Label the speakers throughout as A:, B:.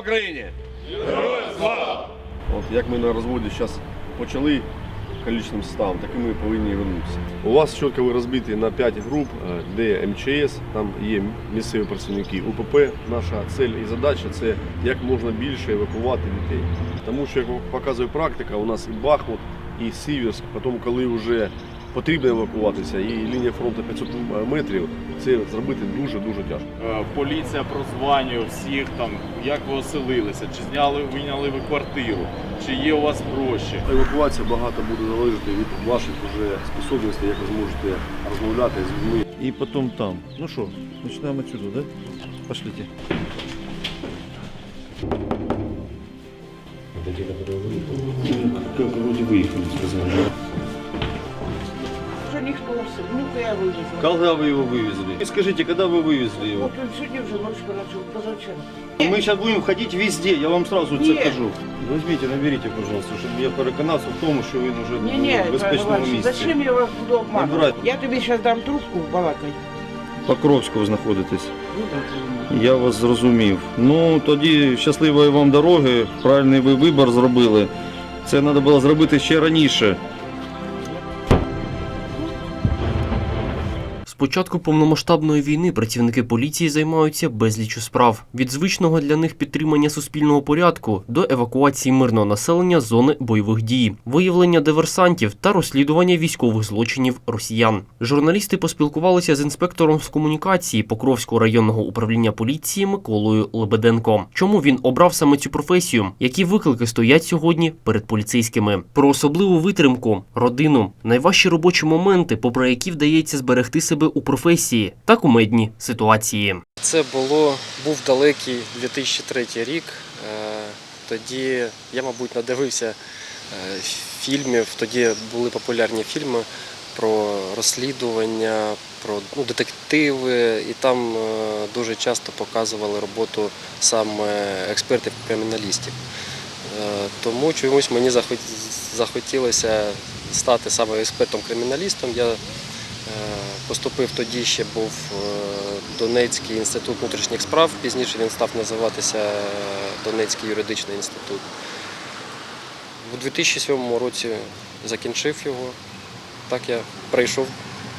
A: Україні!
B: От як ми на розводі зараз почали количним составом, так і ми повинні вернутися. У вас чітко ви розбиті на 5 груп, е, де МЧС, там є місцеві працівники. УПП, наша цель і задача це як можна більше евакувати дітей. Тому що, як показує практика, у нас і Бахмут, і Сіверськ, потім, коли вже потрібно евакуватися, і лінія фронту 500 метрів, це зробити дуже-дуже тяжко.
C: Е, Поліція прозванює всіх там, як ви оселилися, чи зняли, вийняли ви квартиру, чи є у вас гроші.
B: Евакуація багато буде залежати від ваших уже способностей, як ви зможете розмовляти з людьми.
D: И потом там. Ну что, начинаем отсюда, да? Пошлите.
E: Как вроде выехали, сказали
F: Вже ніхто все, ну-ка я вивезла.
E: Когда вы его вывезли? И скажите, когда вы вывезли его?
F: От він сьогодні вже ночь почав, позавчора.
E: Мы сейчас будем ходить везде, я вам сразу це
F: Ні.
E: кажу. Возьмите, наберите, пожалуйста, щоб я переконався в тому, що він уже
F: Ні, ні,
E: в безпечному місці.
F: зачем я вас буду обманувати?
E: Набирайте.
F: Я тобі зараз дам трубку балакай.
E: Покровську ви знаходитесь.
F: Ну, так.
E: Я вас зрозумів. Ну тоді щасливої вам дороги, правильний ви вибір зробили. Це треба було зробити ще раніше.
G: Початку повномасштабної війни працівники поліції займаються безліччю справ від звичного для них підтримання суспільного порядку до евакуації мирного населення з зони бойових дій, виявлення диверсантів та розслідування військових злочинів росіян. Журналісти поспілкувалися з інспектором з комунікації Покровського районного управління поліції Миколою Лебеденко. Чому він обрав саме цю професію? Які виклики стоять сьогодні перед поліцейськими? Про особливу витримку, родину, найважчі робочі моменти, попри які вдається зберегти себе у професії та кумедні ситуації.
H: Це було був далекий 2003 рік. Е, Тоді я, мабуть, надивився е, фільмів. Тоді були популярні фільми про розслідування, про ну, детективи, і там е, дуже часто показували роботу саме експертів-криміналістів. Тому чомусь мені захот- захотілося стати саме експертом-криміналістом. Я поступив тоді ще був е, Донецький інститут внутрішніх справ, пізніше він став називатися е, Донецький юридичний інститут. У 2007 році закінчив його. Так я прийшов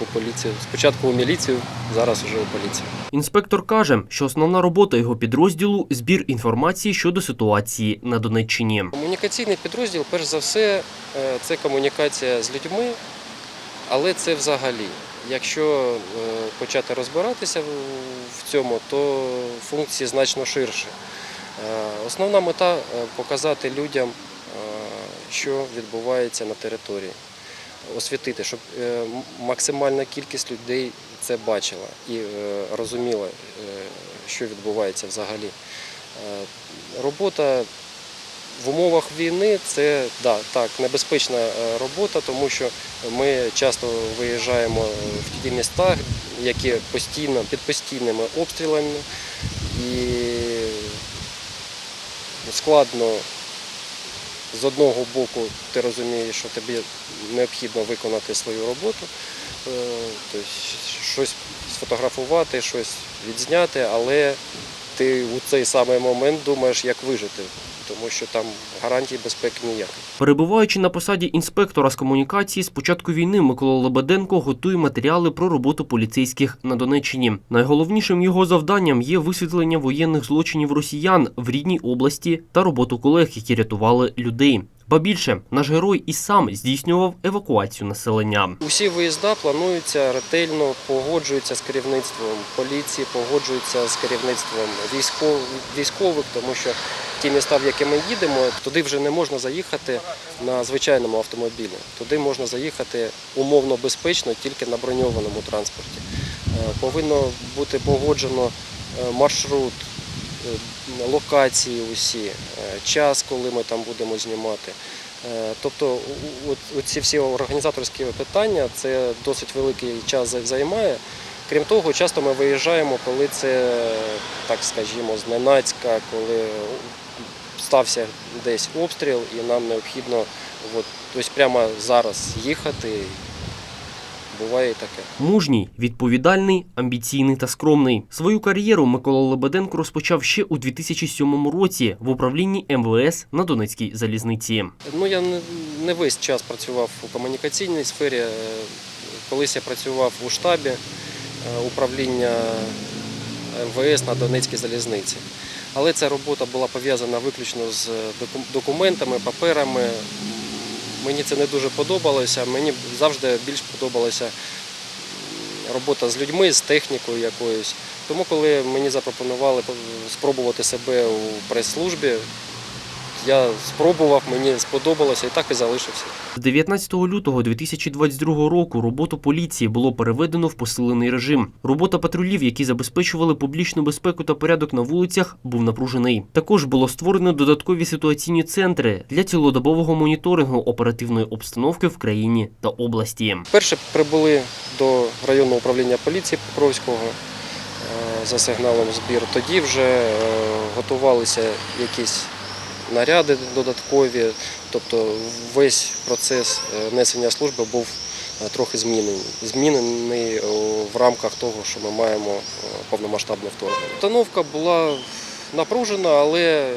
H: у поліцію. Спочатку у міліцію, зараз вже у поліцію.
G: Інспектор каже, що основна робота його підрозділу збір інформації щодо ситуації на Донеччині.
H: Комунікаційний підрозділ, перш за все, е, це комунікація з людьми, але це взагалі. Якщо е, почати розбиратися в- цьому, то функції значно ширше. Основна мета е, показати людям, е, що відбувається на території, освітити, щоб максимальна кількість людей це бачила і розуміла, що відбувається взагалі. Робота в умовах війни це да, так, небезпечна е, робота, тому що ми часто виїжджаємо в ті міста, які постійно під постійними обстрілами, і складно з одного боку ти розумієш, що тобі необхідно виконати свою роботу, тобто щось сфотографувати, щось відзняти, але ти у цей самий момент думаєш, як вижити, тому що там гарантій безпеки ніяких.
G: Перебуваючи на посаді інспектора з комунікації, з початку війни Микола Лебеденко готує матеріали про роботу поліцейських на Донеччині. Найголовнішим його завданням є висвітлення воєнних злочинів росіян в рідній області та роботу колег, які рятували людей. Ба більше, наш герой і сам здійснював евакуацію населення.
H: Усі виїзда плануються ретельно, погоджуються з керівництвом поліції, погоджуються з керівництвом військов- військових, тому що ті міста, в які ми їдемо, туди вже не можна заїхати на звичайному автомобілі. Туди можна заїхати умовно безпечно тільки на броньованому транспорті. Е, Повинно бути погоджено е, маршрут, е, локації усі, час, коли ми там будемо знімати. Тобто ці всі організаторські питання це досить великий час займає. Крім того, часто ми виїжджаємо, коли це, так скажімо, зненацька, коли стався десь обстріл, і нам необхідно от, тобто прямо зараз їхати, буває і таке.
G: Мужній, відповідальний, амбіційний та скромний. Свою кар'єру Микола Лебеденко розпочав ще у 2007 році в управлінні МВС на Донецькій залізниці.
H: Ну, я не, не весь час працював у комунікаційній сфері. Е, Колись я працював у штабі е, управління МВС на Донецькій залізниці. Але ця робота була пов'язана виключно з документами, паперами. Мені це не дуже подобалося. Мені завжди більш подобалася робота з людьми, з технікою якоюсь. Тому, коли мені запропонували е, спробувати себе у прес-службі, я спробував, мені сподобалося і так і залишився.
G: З 19 лютого 2022 року роботу поліції було переведено в посилений режим. Робота патрулів, які забезпечували публічну безпеку та порядок на вулицях, був напружений. Також було створено додаткові ситуаційні центри для цілодобового моніторингу оперативної обстановки в країні та області.
H: Перше прибули до районного управління поліції Покровського е, за сигналом збір. Тоді вже е, готувалися якісь наряди додаткові, тобто весь процес е, несення служби був е, трохи змінений. Змінений е, в рамках того, що ми маємо повномасштабне вторгнення. Установка була напружена, але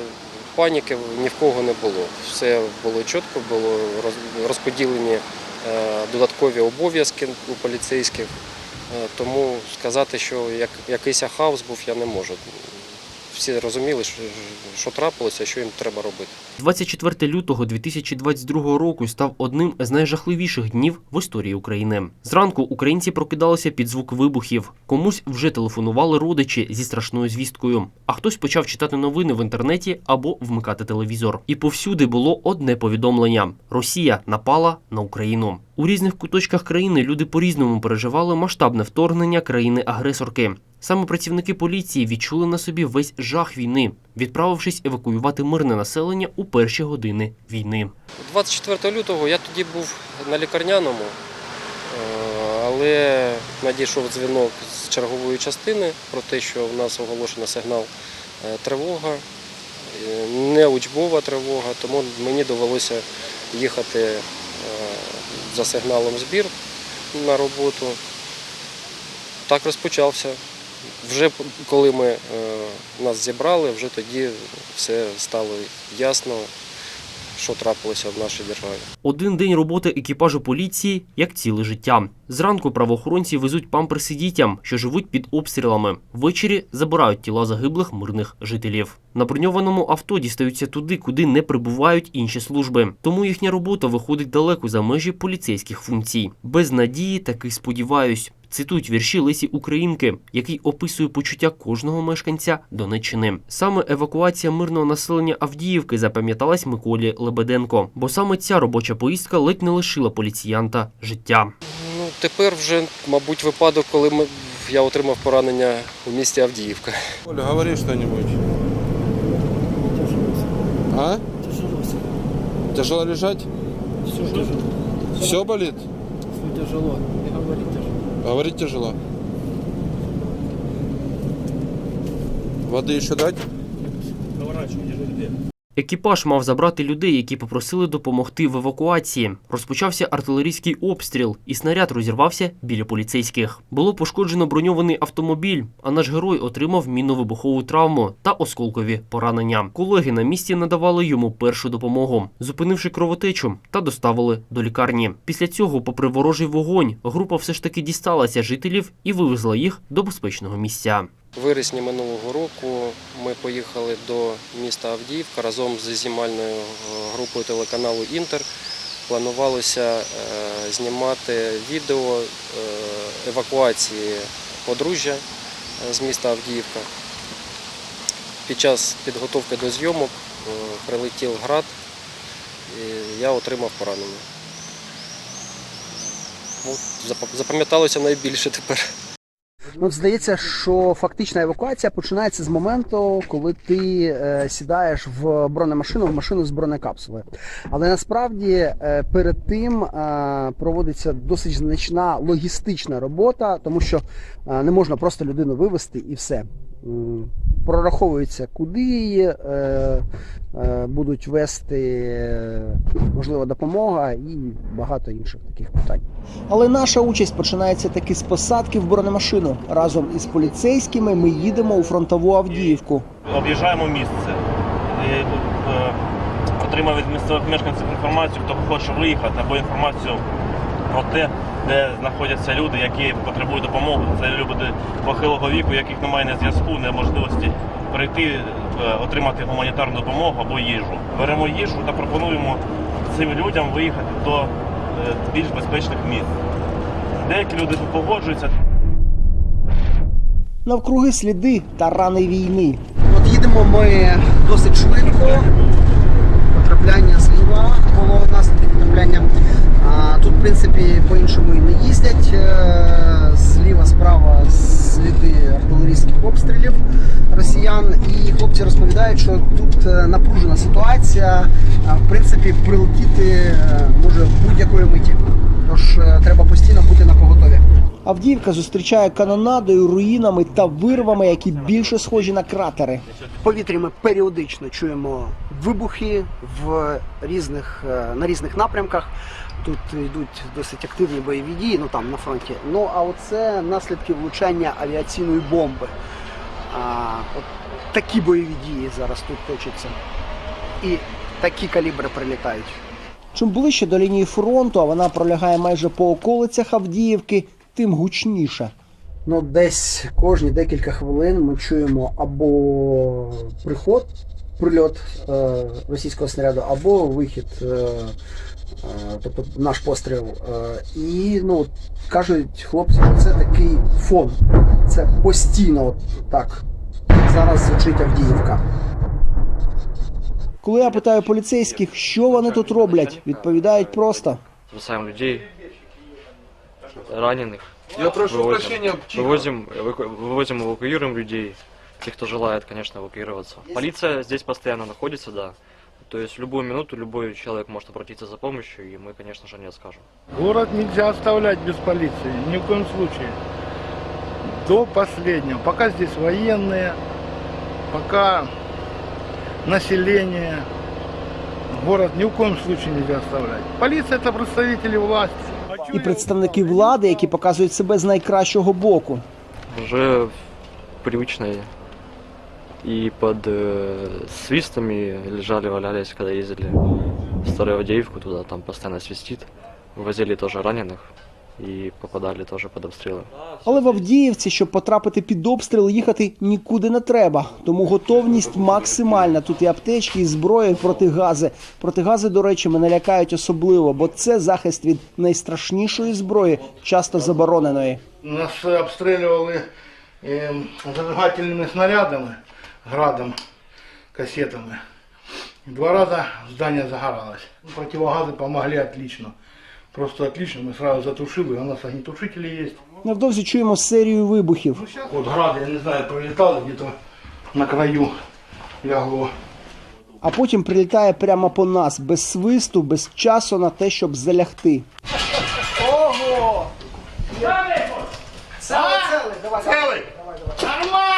H: паніки ні в кого не було. Все було чітко, було роз- розподілені додаткові обов'язки у поліцейських. Тому сказати, що як, якийсь хаос був, я не можу. Всі розуміли, що, що трапилося, що їм треба робити.
G: 24 лютого 2022 року став одним з найжахливіших днів в історії України. Зранку українці прокидалися під звук вибухів. Комусь вже телефонували родичі зі страшною звісткою, а хтось почав читати новини в інтернеті або вмикати телевізор. І повсюди було одне повідомлення: Росія напала на Україну. У різних куточках країни люди по-різному переживали масштабне вторгнення країни-агресорки. Саме працівники поліції відчули на собі весь жах війни, відправившись евакуювати мирне населення у перші години війни.
H: 24 лютого я тоді був на лікарняному, е, але надійшов дзвінок з чергової частини про те, що в нас оголошено сигнал е, тривога, е, не учбова тривога, тому мені довелося їхати за сигналом збір на роботу. Так розпочався. Вже коли ми е, нас зібрали, вже тоді все стало ясно, що трапилося в нашій державі.
G: Один день роботи екіпажу поліції як ціле життя. Зранку правоохоронці везуть памперси дітям, що живуть під обстрілами. Ввечері забирають тіла загиблих мирних жителів. На броньованому авто дістаються туди, куди не прибувають інші служби. Тому їхня робота виходить далеко за межі поліцейських функцій. Без надії таки сподіваюсь. Цитують вірші Лесі Українки, який описує почуття кожного мешканця Донеччини. Саме евакуація мирного населення Авдіївки запам'яталась Миколі Лебеденко, бо саме ця робоча поїздка ледь не лишила поліціянта життя.
H: Ну, тепер вже, мабуть, випадок, коли ми, я отримав поранення у місті Авдіївка.
A: Оля, говори что-нибудь. А? Тяжело лежать? Все болит?
F: Тяжело. І говорити тяжело.
A: Говорить тяжело. Воды еще дать?
G: Екіпаж мав забрати людей, які попросили допомогти в евакуації. Розпочався артилерійський обстріл, і снаряд розірвався біля поліцейських. Було пошкоджено броньований автомобіль, а наш герой отримав мінно-вибухову травму та осколкові поранення. Колеги на місці надавали йому першу допомогу, зупинивши кровотечу та доставили до лікарні. Після цього, попри ворожий вогонь, група все ж таки дісталася жителів і вивезла їх до безпечного місця.
H: Вересні минулого року ми поїхали до міста Авдіївка разом з знімальною е, групою телеканалу Інтер. Планувалося е, знімати відео е, евакуації подружжя з міста Авдіївка. Під час підготовки до зйомок прилетів град, і я отримав поранення. Запам'яталося найбільше тепер.
I: Ну, здається, що фактична евакуація починається з моменту, коли ти е, сідаєш в бронемашину, в машину з бронекапсулою. Але насправді е, перед тим е, проводиться досить значна логістична робота, тому що е, не можна просто людину вивезти і все. Прораховується, куди її е, е, будуть вести, можливо, допомога і багато інших таких питань. Але наша участь починається таки з посадки в бронемашину. Разом із поліцейськими ми їдемо у фронтову Авдіївку.
J: об'їжджаємо місце. І, е, отримав від місцевих мешканців інформацію, хто хоче виїхати, або інформацію про те, де знаходяться люди, які потребують допомоги. Це люди похилого віку, яких немає ні зв'язку, ні можливості прийти, е, отримати гуманітарну допомогу або їжу. Беремо їжу та пропонуємо цим людям виїхати до е, більш безпечних місць. Деякі люди погоджуються,
I: Навкруги сліди та рани війни. От їдемо ми досить швидко. Потрапляння зліва було наслідки потрапляння. А, тут, в принципі, по-іншому і не їздять. Е, Зліва, справа сліди артилерійських обстрілів росіян. І хлопці розповідають, що тут е, напружена ситуація. А, В принципі, прилетіти е, може будь-якої миті. Тож е, треба постійно бути на поготові. Авдіївка зустрічає канонадою, руїнами та вирвами, які більше схожі на кратери. В повітрі ми періодично чуємо вибухи в різних, е, на різних напрямках. Тут йдуть досить активні бойові дії, ну там на фронті. Ну а оце наслідки влучання авіаційної бомби. А, от такі бойові дії зараз тут точаться. І такі калібри прилітають. Чим ближче до лінії фронту, а вона пролягає майже по околицях Авдіївки, тим гучніше. Ну, десь кожні декілька хвилин ми чуємо або приход, прильот е, російського снаряду, або вихід, е, е, тобто наш постріл. Е, і ну, от кажуть хлопці, що це такий фон. Це постійно от так. Зараз звучить Авдіївка. Коли я питаю поліцейських, що вони тут роблять, відповідають просто.
K: спасаем людей, раненых.
A: Я прошу
K: Вывозим.
A: прощения.
K: Вывозим, эваку- вывозим, эвакуируем людей, тех, кто желает, конечно, эвакуироваться. Полиция здесь постоянно находится, да. То есть в любую минуту любой человек может обратиться за помощью, и мы, конечно же, не откажем.
F: Город нельзя оставлять без полиции, ни в коем случае. До последнего. Пока здесь военные, пока население, город ни в коем случае нельзя оставлять. Полиция это представители власти.
I: І представники влади, які показують себе з найкращого боку.
K: Уже привычные и под э, свистами лежали, валялись, когда ездили в Старую Авдеевку туда, там постоянно свистит. Возили тоже раненых и попадали тоже под обстрелы.
I: Але в Авдіївці, щоб потрапити під обстріл, їхати нікуди не треба. Тому готовність максимальна. Тут і аптечки, і зброя, і протигази. Протигази, до речі, мене лякають особливо, бо це захист від найстрашнішої зброї, часто забороненої.
F: Нас обстреливали э, зажигательными снарядами, градом, кассетами. Два раза здание загоралось. Противогазы помогли отлично. Просто отлично. Мы сразу затушили. У нас огнетушители есть.
I: Невдовзі чуємо серію вибухів.
F: Вот град, я не знаю, пролетал где-то на краю лягло.
I: А потім прилітає прямо по нас, без свисту, без часу на те, щоб залягти. Ого! Целий, целий, давай,
F: Целый? Нормально!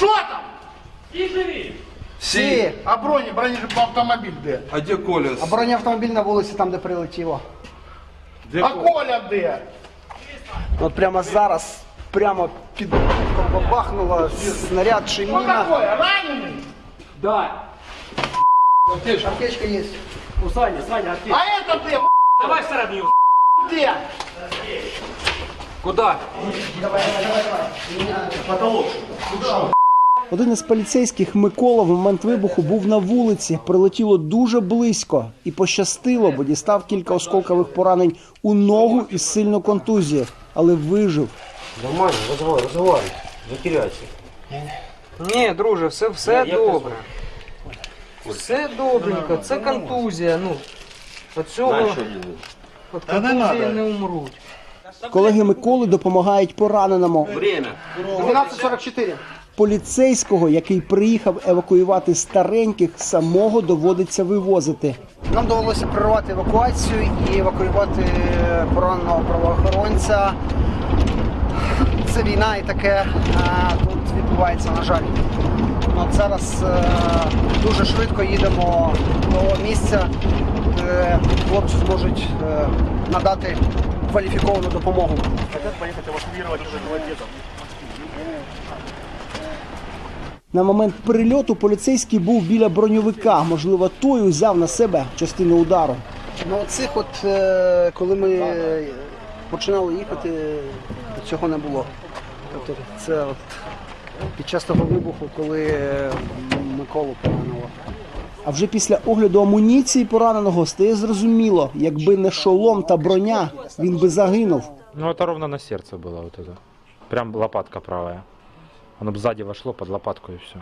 F: Что там?
I: Всі!
F: А брони, бронеавтомобиль где?
A: А где Коля?
I: А бронеавтомобіль на вулиці там, де прилетіло.
F: А Коля где?
I: От прямо зараз, прямо під бахнуло снаряд чи
F: Что
I: міна.
F: такое, раненый?
I: Аптечка є.
F: А это где? Давай сравним. Где?
I: Один із поліцейських Микола в момент вибуху був на вулиці, прилетіло дуже близько і пощастило, бо дістав кілька осколкових поранень у ногу і сильну контузію, але вижив.
H: Нормально, розвивай, розвивай. Не.
F: Ні, друже, все, все добре. Все добренько, це контузія. Ну, від цього контузії не умруть.
I: Колеги Миколи допомагають пораненому.
H: Время.
I: 12.44. Поліцейського, який приїхав евакуювати стареньких, самого доводиться вивозити. Нам довелося прервати евакуацію і евакуювати пораненого правоохоронця. це війна і таке тут відбувається, на жаль. Ну, От зараз е, дуже швидко їдемо до місця, де хлопці зможуть е, надати кваліфіковану допомогу. На момент прильоту поліцейський був біля броньовика. Можливо, той узяв на себе частину удару. Ну, оцих от, е, коли ми е, починали їхати, цього не було. Тобто це от під час того вибуху, коли е, Миколу поранило. А вже після огляду амуніції пораненого стає зрозуміло, якби не шолом та броня, він би загинув.
L: Ну, это ровно на сердце было вот это. Прям лопатка правая. Оно б ззаді вошло под лопаткою і все.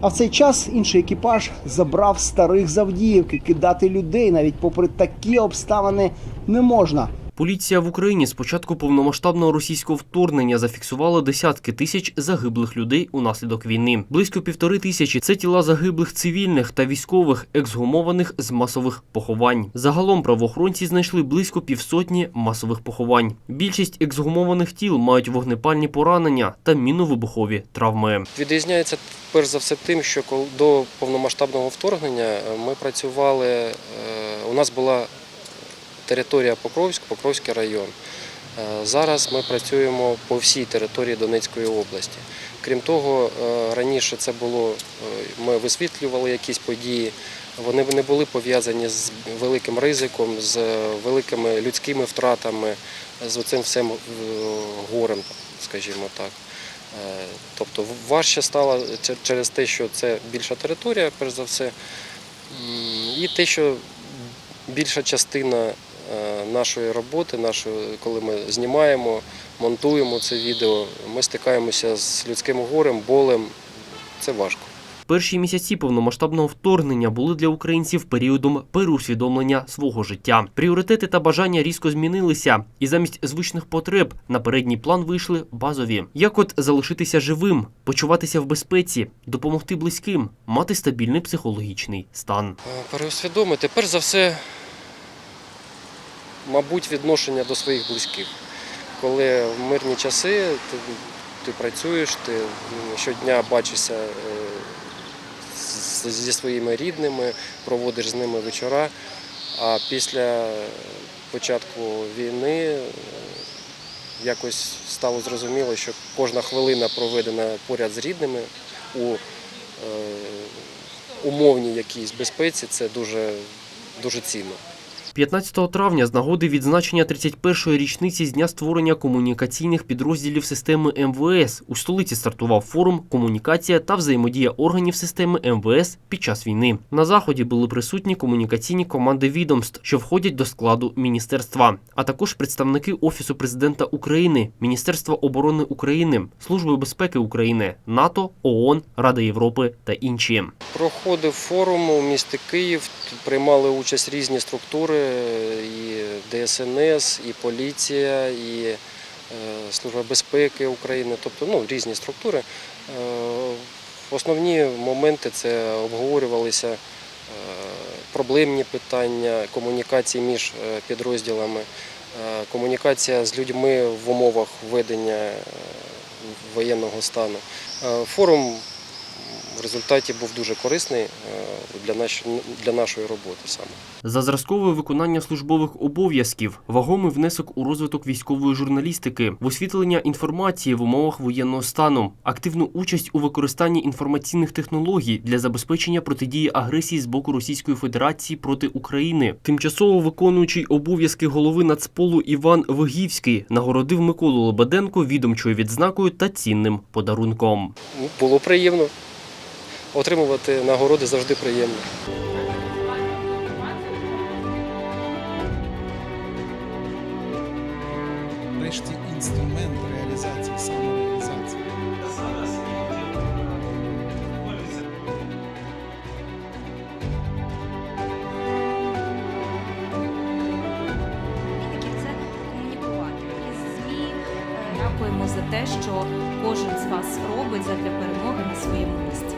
I: А в цей час інший екіпаж забрав старих Завдіївки. Кидати людей навіть попри такі обставини не можна.
G: Поліція в Україні з початку повномасштабного російського вторгнення зафіксувала десятки тисяч загиблих людей унаслідок війни. Близько півтори тисячі це тіла загиблих цивільних та військових, ексгумованих з масових поховань. Загалом правоохоронці знайшли близько півсотні масових поховань. Більшість ексгумованих тіл мають вогнепальні поранення та міновибухові травми.
H: Відрізняється перш за все тим, що до повномасштабного вторгнення е, ми працювали. е, У нас була територія Покровськ, Покровський район. Е, Зараз ми працюємо по всій території Донецької області. Крім того, е, раніше це було, е, ми висвітлювали якісь події. Вони не були пов'язані з великим ризиком, з великими людськими втратами, з цим всім горем, скажімо так. Тобто важче стало через те, що це більша територія, перш за все, і те, що більша частина нашої роботи, нашої, коли ми знімаємо, монтуємо це відео, ми стикаємося з людським горем, болем. Це важко.
G: Перші місяці повномасштабного вторгнення були для українців періодом переусвідомлення свого життя. Пріоритети та бажання різко змінилися, і замість звичних потреб на передній план вийшли базові. Як от залишитися живим, почуватися в безпеці, допомогти близьким, мати стабільний психологічний стан.
H: Е, Переусвідомити, перш за все, мабуть, відношення до своїх близьких. Коли в мирні часи ти, ти працюєш, ти щодня бачишся е, зі своїми рідними, проводиш з ними вечора. А після початку війни е, якось стало зрозуміло, що кожна хвилина проведена поряд з рідними у е, умовній якійсь безпеці, це дуже, дуже цінно.
G: 15 травня з нагоди відзначення 31-ї річниці з дня створення комунікаційних підрозділів системи МВС у столиці стартував форум Комунікація та взаємодія органів системи МВС під час війни. На заході були присутні комунікаційні команди відомств, що входять до складу міністерства, а також представники Офісу президента України, Міністерства оборони України, Служби безпеки України, НАТО, ООН, Рада Європи та інші.
H: Проходив форум у місті Київ, приймали участь різні структури, і ДСНС, і поліція, і е, Служба безпеки України, тобто ну, різні структури. Е, Основні моменти це обговорювалися е, проблемні питання, комунікації між підрозділами, комунікація з людьми в умовах введення е, воєнного стану. Форум в результаті був дуже корисний е, для, наш- для нашої роботи саме.
G: За зразкове виконання службових обов'язків, вагомий внесок у розвиток військової журналістики, в освітлення інформації в умовах воєнного стану, активну участь у використанні інформаційних технологій для забезпечення протидії агресії з боку Російської Федерації проти України. Тимчасово виконуючий обов'язки голови Нацполу Іван Вигівський нагородив Миколу Лебеденко відомчою відзнакою та цінним подарунком.
H: Було приємно. Отримувати нагороди завжди приємно.
M: Врешті інструмент реалізації, самореалізації.
N: Дякуємо за те, що кожен з вас робить задля перемоги на своєму місці.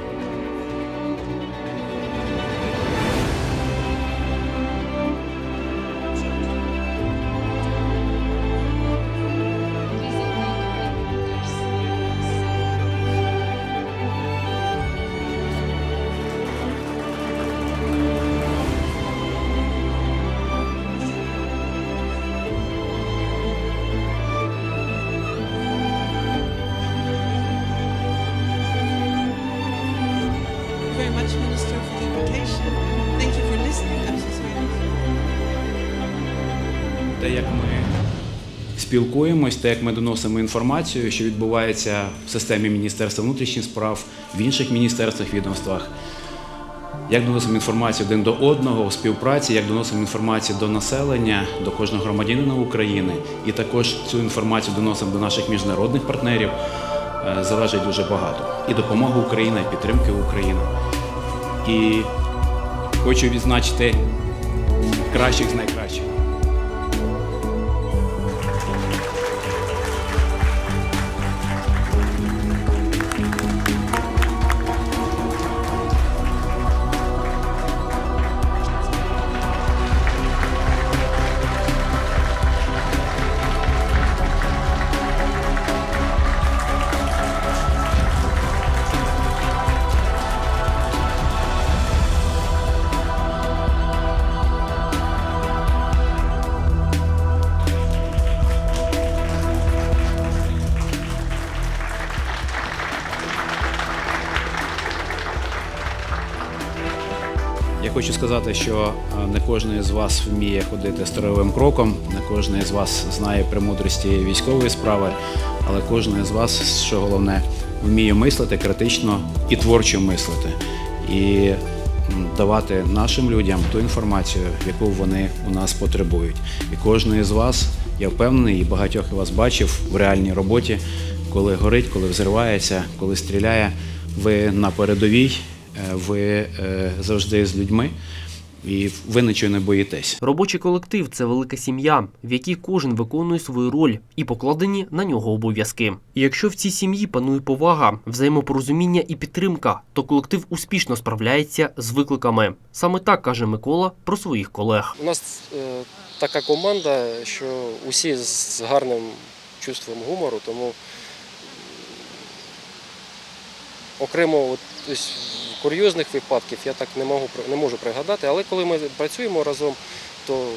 O: Спілкуємось, те, як ми доносимо інформацію, що відбувається в системі Міністерства внутрішніх справ, в інших міністерствах, відомствах. Як доносимо інформацію один до одного у співпраці, як доносимо інформацію до населення, до кожного громадянина України, і також цю інформацію доносимо до наших міжнародних партнерів, е, залежить дуже багато. І допомога України, і підтримки України. І хочу відзначити кращих з найкращих. Хочу сказати, що е, не кожен з вас вміє ходити строєвим кроком, не кожен з вас знає премудрості військової справи, але кожен з вас, що головне, вміє мислити критично і творчо мислити. І давати нашим людям ту інформацію, яку вони у нас потребують. І кожен з вас, я впевнений, і багатьох із вас бачив в реальній роботі, коли горить, коли взривається, коли стріляє, ви на передовій, ви е, завжди з людьми, і ви нічого не боїтесь.
G: Робочий колектив це велика сім'я, в якій кожен виконує свою роль і покладені на нього обов'язки. І якщо в цій сім'ї панує повага, взаємопорозуміння і підтримка, то колектив успішно справляється з викликами. Саме так каже Микола про своїх колег.
H: У нас е, така команда, що усі з гарним чувством гумору, тому окремо от, ось, курйозних випадків я так не можу, не можу пригадати, але коли ми працюємо разом, то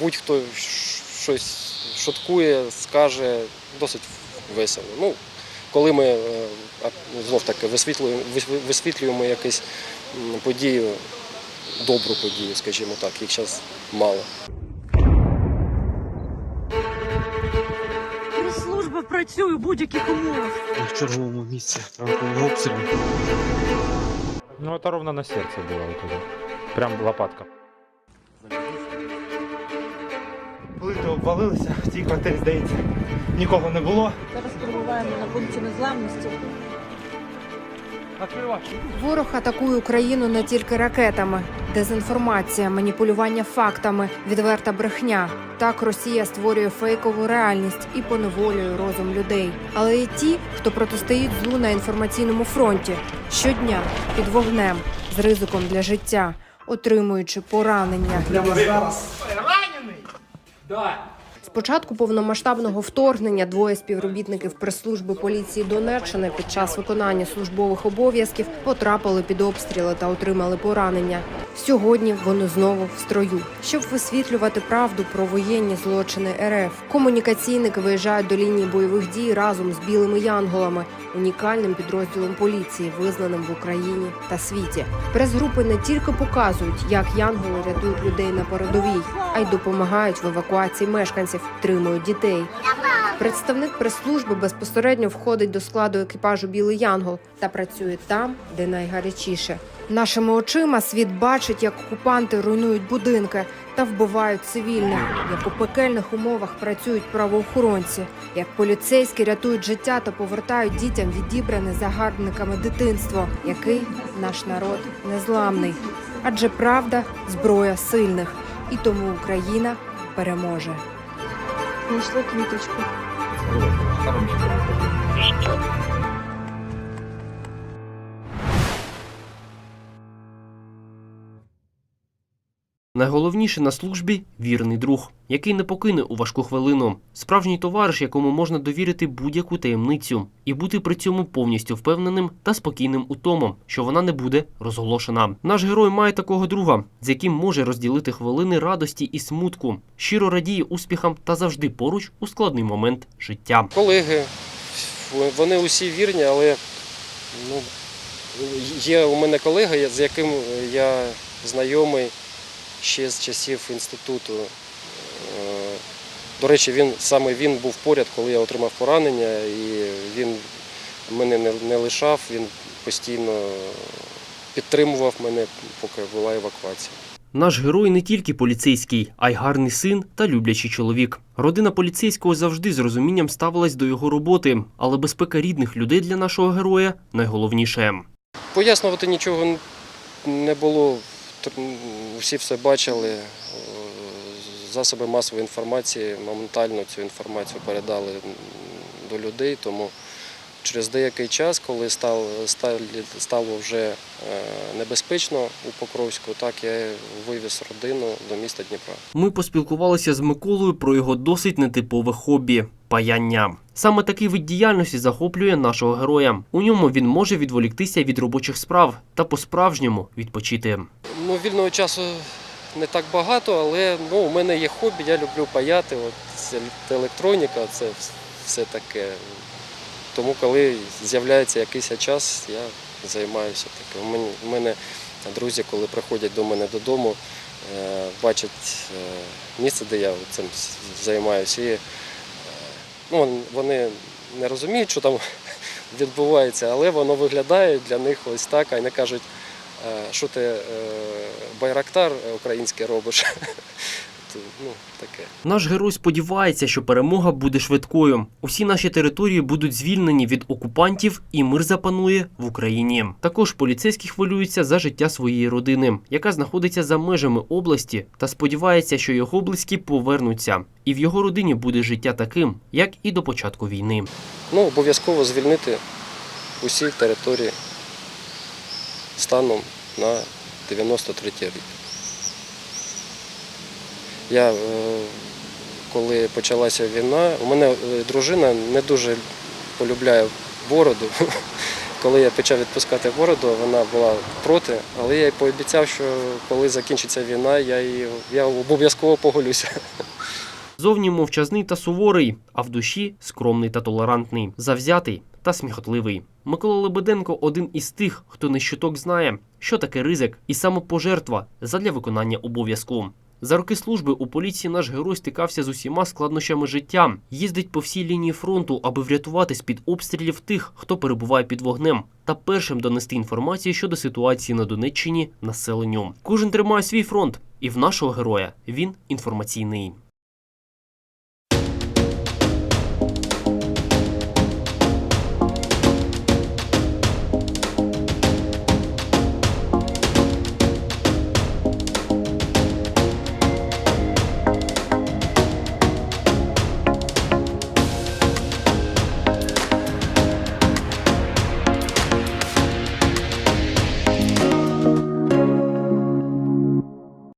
H: будь-хто щось шуткує, скаже досить весело. Ну, коли ми е, знов таки висвітлюємо, висвітлюємо якусь подію, добру подію, скажімо так, їх зараз мало.
P: Прес-служба працює у будь-яких умовах.
L: В черговому місці ранкового обстрілу. Ну, это ровно на сердце было вот это. Прям лопатка.
Q: Плити обвалилися, в цій квартирі, здається, нікого не було.
P: Зараз перебуваємо на пункті незламності.
R: Ворог атакує Україну не тільки ракетами, дезінформація, маніпулювання фактами, відверта брехня. Так Росія створює фейкову реальність і поневолює розум людей. Але є ті, хто протистоїть злу на інформаційному фронті щодня під вогнем з ризиком для життя, отримуючи поранення.
Q: Прямо зараз.
R: З початку повномасштабного вторгнення двоє співробітників прес-служби поліції Донеччини під час виконання службових обов'язків потрапили під обстріли та отримали поранення. Сьогодні вони знову в строю, щоб висвітлювати правду про воєнні злочини РФ. Комунікаційники виїжджають до лінії бойових дій разом з білими янголами, унікальним підрозділом поліції, визнаним в Україні та світі. Прес-групи не тільки показують, як янголи рятують людей на передовій, а й допомагають в евакуації мешканців, тримають дітей. Представник прес-служби безпосередньо входить до складу екіпажу Білий Янгол та працює там, де найгарячіше. Нашими очима світ бачить, як окупанти руйнують будинки та вбивають цивільних, як у пекельних умовах працюють правоохоронці, як поліцейські рятують життя та повертають дітям відібране загарбниками дитинство, який наш народ незламний. Адже правда зброя сильних, і тому Україна переможе.
P: Знайшли квіточку.
G: Найголовніше на службі вірний друг, який не покине у важку хвилину, справжній товариш, якому можна довірити будь-яку таємницю, і бути при цьому повністю впевненим та спокійним у тому, що вона не буде розголошена. Наш герой має такого друга, з яким може розділити хвилини радості і смутку, щиро радіє успіхам та завжди поруч у складний момент життя.
H: Колеги, вони усі вірні, але ну, є у мене колега, з яким я знайомий ще з часів інституту. До речі, він саме він був поряд, коли я отримав поранення, і він мене не, не лишав, він постійно підтримував мене, поки була евакуація.
G: Наш герой не тільки поліцейський, а й гарний син та люблячий чоловік. Родина поліцейського завжди з розумінням ставилась до його роботи, але безпека рідних людей для нашого героя найголовніше.
H: Пояснювати нічого не було. Всі все бачили. Е, Засоби масової інформації моментально цю інформацію передали до людей. Тому через деякий час, коли стало вже е, небезпечно у Покровську, так я вивіз родину до міста Дніпра.
G: Ми поспілкувалися з Миколою про його досить нетипове хобі паяння. Саме такий вид діяльності захоплює нашого героя. У ньому він може відволіктися від робочих справ та по-справжньому відпочити.
H: Ну, вільного часу не так багато, але ну, у мене є хобі, я люблю паяти. От, електроніка, це все таке. Тому коли з'являється якийсь час, я займаюся таким. У мене, друзі, коли приходять до мене додому, е, бачать е, місце, де я цим займаюся. І, е, ну, вони не розуміють, що там відбувається, але воно виглядає для них ось так, а вони кажуть, «Е, що ти е, байрактар український робиш. Ну, таке.
G: Наш герой сподівається, що перемога буде швидкою. Усі наші території будуть звільнені від окупантів, і мир запанує в Україні. Також поліцейські хвилюються за життя своєї родини, яка знаходиться за межами області, та сподівається, що його близькі повернуться, і в його родині буде життя таким, як і до початку війни.
H: Ну, обов'язково звільнити усі території станом на 93 рік. Я, е, коли почалася війна, у мене е, дружина не дуже полюбляє бороду. Коли я почав відпускати бороду, вона була проти, але я їй пообіцяв, що коли закінчиться війна, я, її, я обов'язково поголюся.
G: Зовні мовчазний та суворий, а в душі скромний та толерантний, завзятий та сміхотливий. Микола Лебеденко один із тих, хто не щоток знає, що таке ризик і самопожертва задля виконання обов'язку. За роки служби у поліції наш герой стикався з усіма складнощами життя, їздить по всій лінії фронту, аби врятувати з-під обстрілів тих, хто перебуває під вогнем, та першим донести інформацію щодо ситуації на Донеччині населенню. Кожен тримає свій фронт, і в нашого героя він інформаційний.